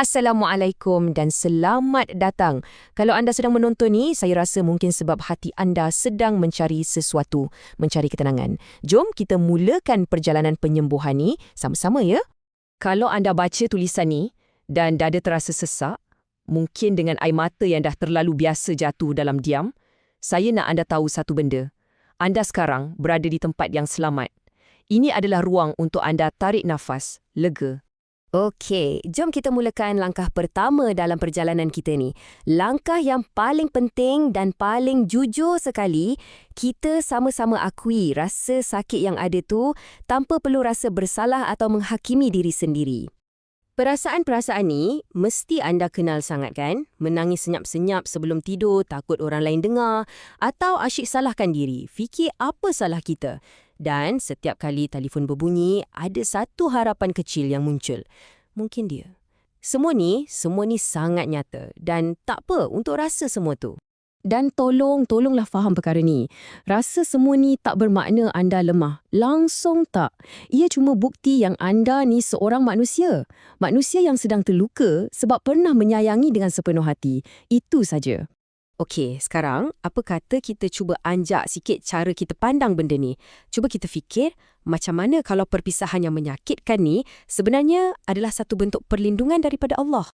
Assalamualaikum dan selamat datang. Kalau anda sedang menonton ni, saya rasa mungkin sebab hati anda sedang mencari sesuatu, mencari ketenangan. Jom kita mulakan perjalanan penyembuhan ni sama-sama ya. Kalau anda baca tulisan ni dan dada terasa sesak, mungkin dengan air mata yang dah terlalu biasa jatuh dalam diam, saya nak anda tahu satu benda. Anda sekarang berada di tempat yang selamat. Ini adalah ruang untuk anda tarik nafas, lega Okey, jom kita mulakan langkah pertama dalam perjalanan kita ni. Langkah yang paling penting dan paling jujur sekali, kita sama-sama akui rasa sakit yang ada tu tanpa perlu rasa bersalah atau menghakimi diri sendiri. Perasaan-perasaan ni mesti anda kenal sangat kan? Menangis senyap-senyap sebelum tidur, takut orang lain dengar, atau asyik salahkan diri, fikir apa salah kita. Dan setiap kali telefon berbunyi, ada satu harapan kecil yang muncul. Mungkin dia. Semua ni, semua ni sangat nyata. Dan tak apa untuk rasa semua tu. Dan tolong, tolonglah faham perkara ni. Rasa semua ni tak bermakna anda lemah. Langsung tak. Ia cuma bukti yang anda ni seorang manusia. Manusia yang sedang terluka sebab pernah menyayangi dengan sepenuh hati. Itu saja. Okey, sekarang apa kata kita cuba anjak sikit cara kita pandang benda ni. Cuba kita fikir macam mana kalau perpisahan yang menyakitkan ni sebenarnya adalah satu bentuk perlindungan daripada Allah.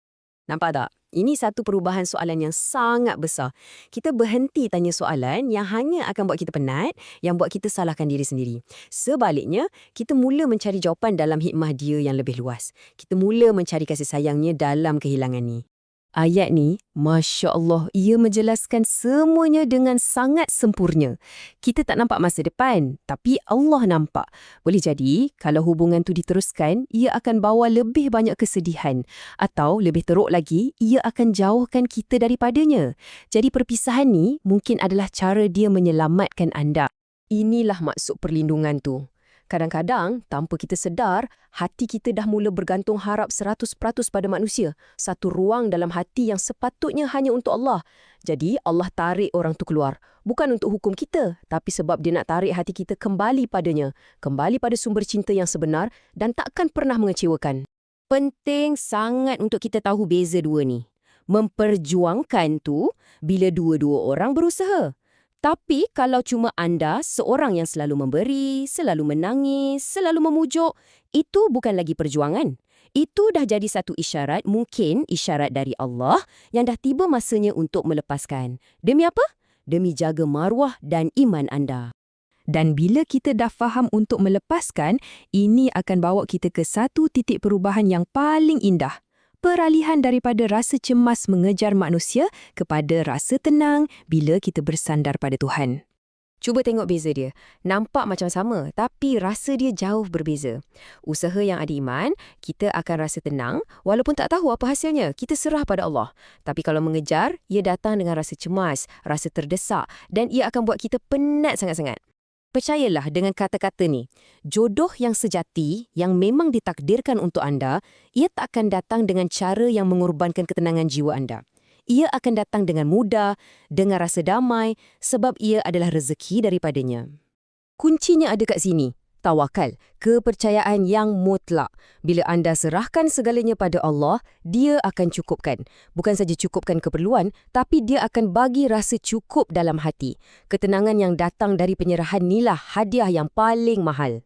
Nampak tak? Ini satu perubahan soalan yang sangat besar. Kita berhenti tanya soalan yang hanya akan buat kita penat, yang buat kita salahkan diri sendiri. Sebaliknya, kita mula mencari jawapan dalam hikmah dia yang lebih luas. Kita mula mencari kasih sayangnya dalam kehilangan ni. Ayat ni, Masya Allah, ia menjelaskan semuanya dengan sangat sempurna. Kita tak nampak masa depan, tapi Allah nampak. Boleh jadi, kalau hubungan tu diteruskan, ia akan bawa lebih banyak kesedihan. Atau, lebih teruk lagi, ia akan jauhkan kita daripadanya. Jadi perpisahan ni mungkin adalah cara dia menyelamatkan anda. Inilah maksud perlindungan tu. Kadang-kadang, tanpa kita sedar, hati kita dah mula bergantung harap 100% pada manusia. Satu ruang dalam hati yang sepatutnya hanya untuk Allah. Jadi, Allah tarik orang tu keluar. Bukan untuk hukum kita, tapi sebab dia nak tarik hati kita kembali padanya. Kembali pada sumber cinta yang sebenar dan takkan pernah mengecewakan. Penting sangat untuk kita tahu beza dua ni. Memperjuangkan tu bila dua-dua orang berusaha. Tapi kalau cuma anda seorang yang selalu memberi, selalu menangis, selalu memujuk, itu bukan lagi perjuangan. Itu dah jadi satu isyarat, mungkin isyarat dari Allah yang dah tiba masanya untuk melepaskan. Demi apa? Demi jaga maruah dan iman anda. Dan bila kita dah faham untuk melepaskan, ini akan bawa kita ke satu titik perubahan yang paling indah peralihan daripada rasa cemas mengejar manusia kepada rasa tenang bila kita bersandar pada Tuhan. Cuba tengok beza dia. Nampak macam sama, tapi rasa dia jauh berbeza. Usaha yang ada iman, kita akan rasa tenang walaupun tak tahu apa hasilnya. Kita serah pada Allah. Tapi kalau mengejar, ia datang dengan rasa cemas, rasa terdesak dan ia akan buat kita penat sangat-sangat. Percayalah dengan kata-kata ni, jodoh yang sejati yang memang ditakdirkan untuk anda, ia tak akan datang dengan cara yang mengorbankan ketenangan jiwa anda. Ia akan datang dengan mudah, dengan rasa damai, sebab ia adalah rezeki daripadanya. Kuncinya ada kat sini tawakal, kepercayaan yang mutlak. Bila anda serahkan segalanya pada Allah, dia akan cukupkan. Bukan saja cukupkan keperluan, tapi dia akan bagi rasa cukup dalam hati. Ketenangan yang datang dari penyerahan inilah hadiah yang paling mahal.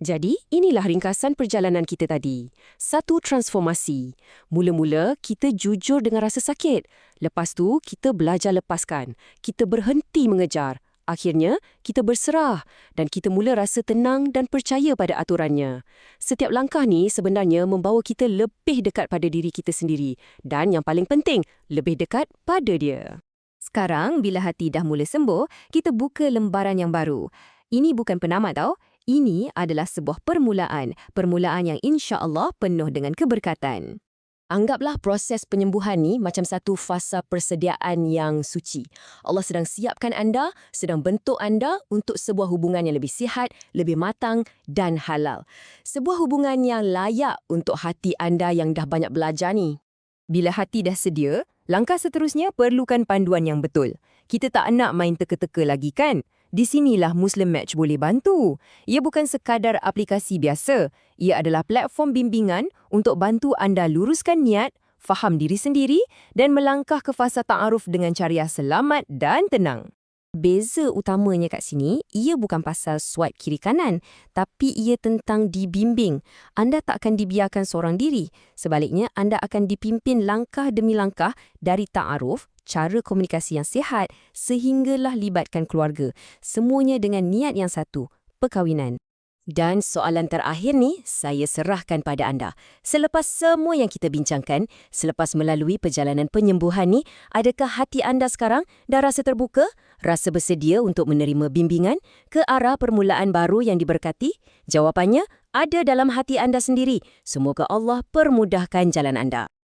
Jadi, inilah ringkasan perjalanan kita tadi. Satu transformasi. Mula-mula, kita jujur dengan rasa sakit. Lepas tu, kita belajar lepaskan. Kita berhenti mengejar. Akhirnya, kita berserah dan kita mula rasa tenang dan percaya pada aturannya. Setiap langkah ni sebenarnya membawa kita lebih dekat pada diri kita sendiri dan yang paling penting, lebih dekat pada dia. Sekarang, bila hati dah mula sembuh, kita buka lembaran yang baru. Ini bukan penamat tau. Ini adalah sebuah permulaan. Permulaan yang insya Allah penuh dengan keberkatan. Anggaplah proses penyembuhan ni macam satu fasa persediaan yang suci. Allah sedang siapkan anda, sedang bentuk anda untuk sebuah hubungan yang lebih sihat, lebih matang dan halal. Sebuah hubungan yang layak untuk hati anda yang dah banyak belajar ni. Bila hati dah sedia, langkah seterusnya perlukan panduan yang betul. Kita tak nak main teka-teka lagi kan? Di sinilah Muslim Match boleh bantu. Ia bukan sekadar aplikasi biasa. Ia adalah platform bimbingan untuk bantu anda luruskan niat, faham diri sendiri dan melangkah ke fasa ta'aruf dengan cara yang selamat dan tenang. Beza utamanya kat sini, ia bukan pasal swipe kiri kanan, tapi ia tentang dibimbing. Anda tak akan dibiarkan seorang diri. Sebaliknya, anda akan dipimpin langkah demi langkah dari ta'aruf, cara komunikasi yang sihat, sehinggalah libatkan keluarga. Semuanya dengan niat yang satu, perkahwinan. Dan soalan terakhir ni, saya serahkan pada anda. Selepas semua yang kita bincangkan, selepas melalui perjalanan penyembuhan ni, adakah hati anda sekarang dah rasa terbuka? Rasa bersedia untuk menerima bimbingan ke arah permulaan baru yang diberkati? Jawapannya ada dalam hati anda sendiri. Semoga Allah permudahkan jalan anda.